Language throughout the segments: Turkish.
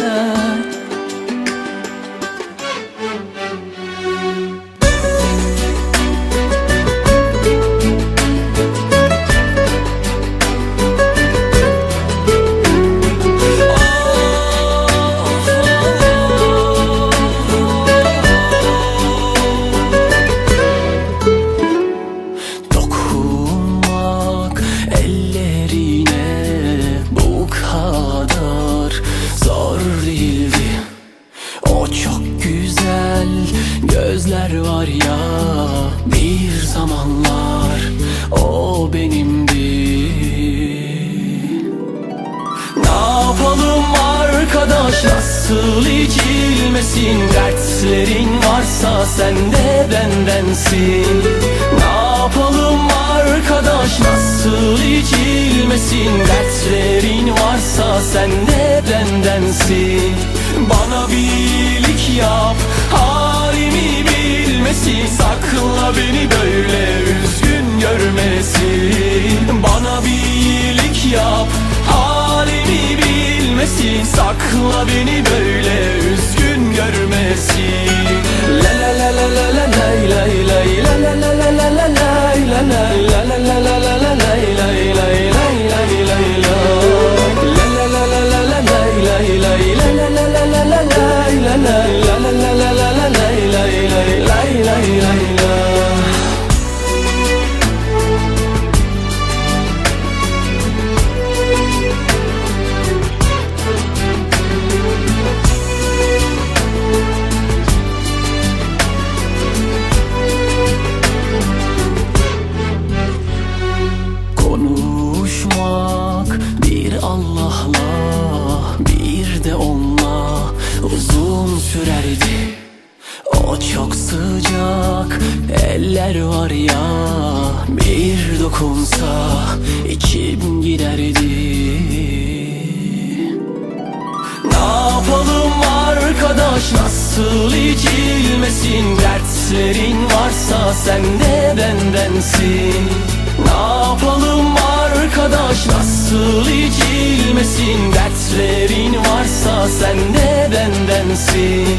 Dokunmak gözler var ya bir zamanlar o benimdi. Ne yapalım arkadaş nasıl içilmesin? Dertlerin varsa sen de bendensin. Ne yapalım arkadaş nasıl içilmesin? Dertlerin varsa sen de bendensin Bana bir iyilik yap halimi bilmesin Sakla beni böyle üzgün görmesin Bana bir iyilik yap halimi bilmesin Sakla beni böyle üzgün görmesin La la la la la la la la la la la la la la la la la la la eller var ya bir dokunsa içim giderdi. Ne yapalım arkadaş nasıl içilmesin? Dertlerin varsa sen de bendensin. Ne yapalım arkadaş nasıl içilmesin? Dertlerin varsa sen de bendensin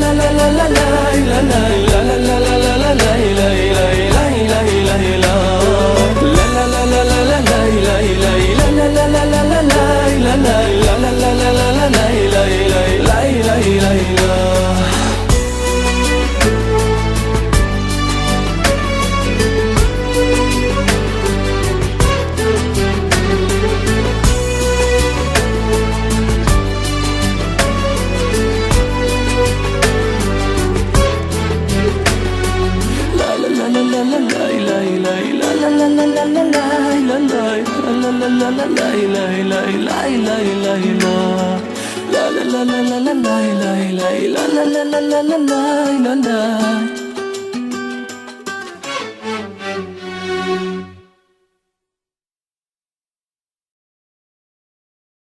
la la la la la lay lay lay lay lay lay la La la la la la la lay lay lay la la la la la la lay la lay